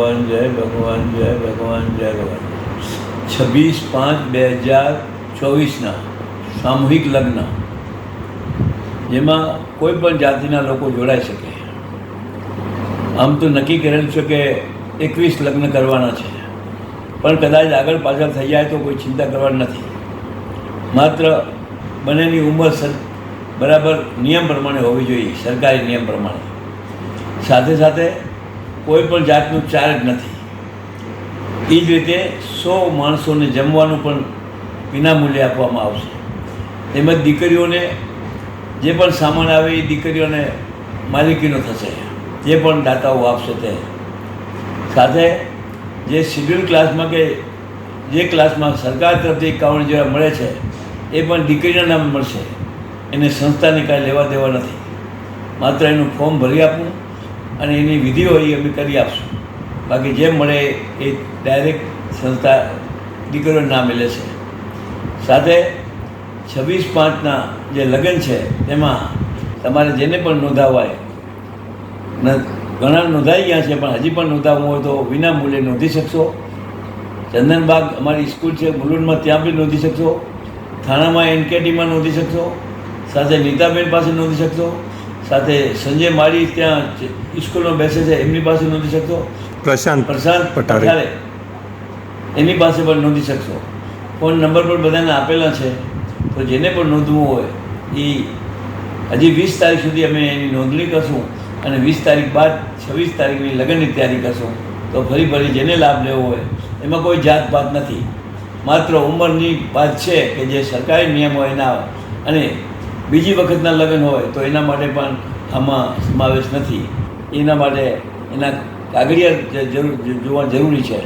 ભગવાન જય ભગવાન જય ભગવાન જય, ભગવાન છવ્વીસ પાંચ બે હજાર ચોવીસના સામૂહિક લગ્ન. જેમાં કોઈ પણ જાતિના લોકો જોડાઈ શકે. આમ તો નક્કી કરેલું છે કે એકવીસ લગ્ન કરવાના છે. પણ કદાચ આગળ પાછળ થઈ જાય તો કોઈ ચિંતા કરવાની નથી. માત્ર બંનેની ઉંમર સર, બરાબર નિયમ પ્રમાણે હોવી જોઈએ, સરકારી નિયમ પ્રમાણે. સાથે સાથે કોઈ પણ જાતનું ચાર્જ નથી. એ જ રીતે સો માણસોને જમવાનું પણ વિનામૂલ્યે આપવામાં આવશે. તેમજ દીકરીઓને જે પણ સામાન આવે એ દીકરીઓને માલિકીનો થશે. જે પણ દાતાઓ આપશે તે. સાથે જે શિડ્યુલ ક્લાસમાં કે જે ક્લાસમાં સરકાર તરફથી એકાવન જેવા મળે છે, એ પણ દીકરીના નામે મળશે. એને સંસ્થાને કાંઈ લેવા દેવા નથી. માત્ર એનું ફોર્મ ભરી આપવું. અને એની વિધિઓ એ અમે કરી આપશું. બાકી જેમ મળે એ ડાયરેક્ટ સંસ્થા દીકરીઓના નામે લેશે સાથે છવ્વીસ પાંચના જે લગ્ન છે તેમાં તમારે જેને પણ નોંધાવાય ઘણા નોંધાઈ ગયા છે, પણ હજી પણ નોંધાવવું હોય તો વિના મૂલ્યે નોંધી શકશો. ચંદનબાગ અમારી સ્કૂલ છે મુલુંડમાં ત્યાં બી નોંધી શકશો. થાણામાં એનકેટીમાં નોંધી શકશો. સાથે નીતાબેન પાસે નોંધી શકશો. સાથે સંજય માળી ત્યાં સ્કૂલમાં બેસે છે એમની પાસે નોંધી શકશો? પ્રશાંત પ્રશાંત પટારે. એમની એની પાસે પણ નોંધી શકશો. ફોન નંબર પણ બધાને આપેલા છે. તો જેને પણ નોંધવું હોય એ હજી વીસ તારીખ સુધી અમે એની નોંધણી કરશું અને વીસ તારીખ બાદ છવ્વીસ તારીખની લગ્નની તૈયારી કરશું. તો ફરી ફરી જેને લાભ લેવો હોય એમાં કોઈ જાત પાત નથી. માત્ર ઉંમરની વાત છે કે જે સરકારી નિયમ હોય. એના અને બીજી વખતના લગ્ન હોય તો એના માટે પણ આમાં સમાવેશ નથી. એના માટે એના કાગળિયા જરૂર જોવા જરૂરી છે.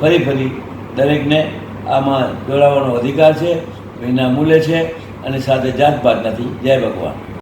ફરી ફરી દરેકને આમાં જોડાવાનો અધિકાર છે વિના મૂલ્ય છે અને સાથે જાતપાત નથી. જય ભગવાન.